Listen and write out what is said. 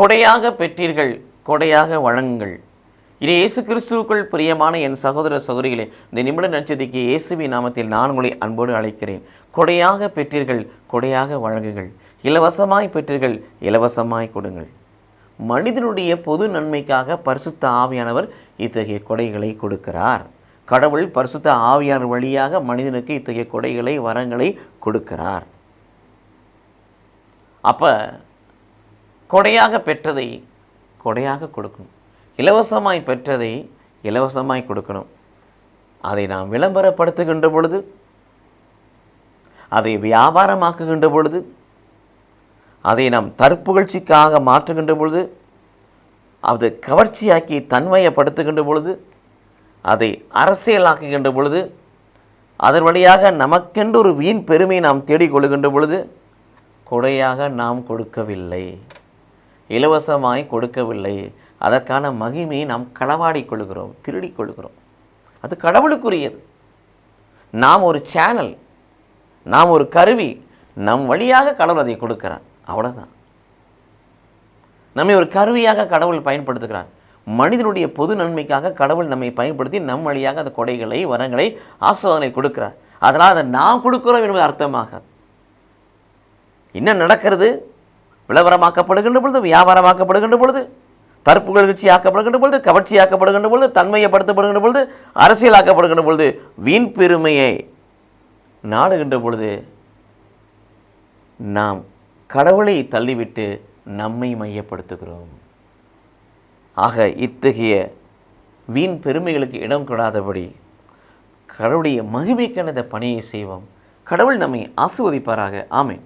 கொடையாக பெற்றீர்கள் கொடையாக வழங்குங்கள். இது இயேசு கிறிஸ்துவுக்குள் பிரியமான என் சகோதர சகோதரிகளே இந்த நிமிட நட்சத்திற்கு இயேசுவி நாமத்தில் நான் உங்களை அன்போடு அழைக்கிறேன். கொடையாக பெற்றீர்கள் கொடையாக வழங்குங்கள். இலவசமாய் பெற்றீர்கள் இலவசமாய் கொடுங்கள். மனிதனுடைய பொது நன்மைக்காக பரிசுத்த ஆவியானவர் இத்தகைய கொடைகளை கொடுக்கிறார். கடவுள் பரிசுத்த ஆவியான வழியாக மனிதனுக்கு இத்தகைய கொடைகளை வரங்களை கொடுக்கிறார். அப்போ கொடையாக பெற்றதை கொடையாக கொடுக்கணும். இலவசமாய் பெற்றதை இலவசமாய் கொடுக்கணும். அதை நாம் விளம்பரப்படுத்துகின்ற பொழுது அதை வியாபாரமாக்குகின்ற பொழுது அதை நாம் தற்புகழ்ச்சிக்காக மாற்றுகின்ற பொழுது அது கவர்ச்சியாக்கி தன்மையப்படுத்துகின்ற பொழுது அதை அரசியலாக்குகின்ற பொழுது அதன் வழியாக நமக்கென்று ஒரு வீண் பெருமை நாம் தேடிக்கொள்கின்ற பொழுது கொடையாக நாம் கொடுக்கவில்லை. இலவசமாய் கொடுக்கவில்லை. அதற்கான மகிமையை நாம் களவாடி கொள்கிறோம் திருடிக் கொள்கிறோம். அது கடவுளுக்குரியது. நாம் ஒரு சேனல் நாம் ஒரு கருவி நம் வழியாக கடவுள் அதை கொடுக்கிறான் அவ்வளோதான் நம்மை ஒரு கருவியாக கடவுள் பயன்படுத்துகிறான் மனிதனுடைய பொது நன்மைக்காக கடவுள் நம்மை பயன்படுத்தி நம் வழியாக அந்த கொடைகளை வரங்களை ஆசிர்வாதங்களை கொடுக்கிறார். அதனால் அதை நாம் கொடுக்கிறோம் என்பது அர்த்தமாக என்ன நடக்கிறது? விளம்பரமாக்கப்படுகின்ற பொழுது வியாபாரமாக்கப்படுகின்ற பொழுது தற்புகழ்ச்சி ஆக்கப்படுகின்ற பொழுது கவர்ச்சி ஆக்கப்படுகின்ற பொழுது தன்மையப்படுத்தப்படுகின்ற பொழுது அரசியலாக்கப்படுகின்ற பொழுது வீண் பெருமையை நாடுகின்ற பொழுது நாம் கடவுளை தள்ளிவிட்டு நம்மை மையப்படுத்துகிறோம். ஆக இத்தகைய வீண் பெருமைகளுக்கு இடம் கொடாதபடி கடவுளுடைய மகிமைக்கான இந்த பணியை செய்வோம். கடவுள் நம்மை ஆசிர்வதிப்பாராக. ஆமேன்.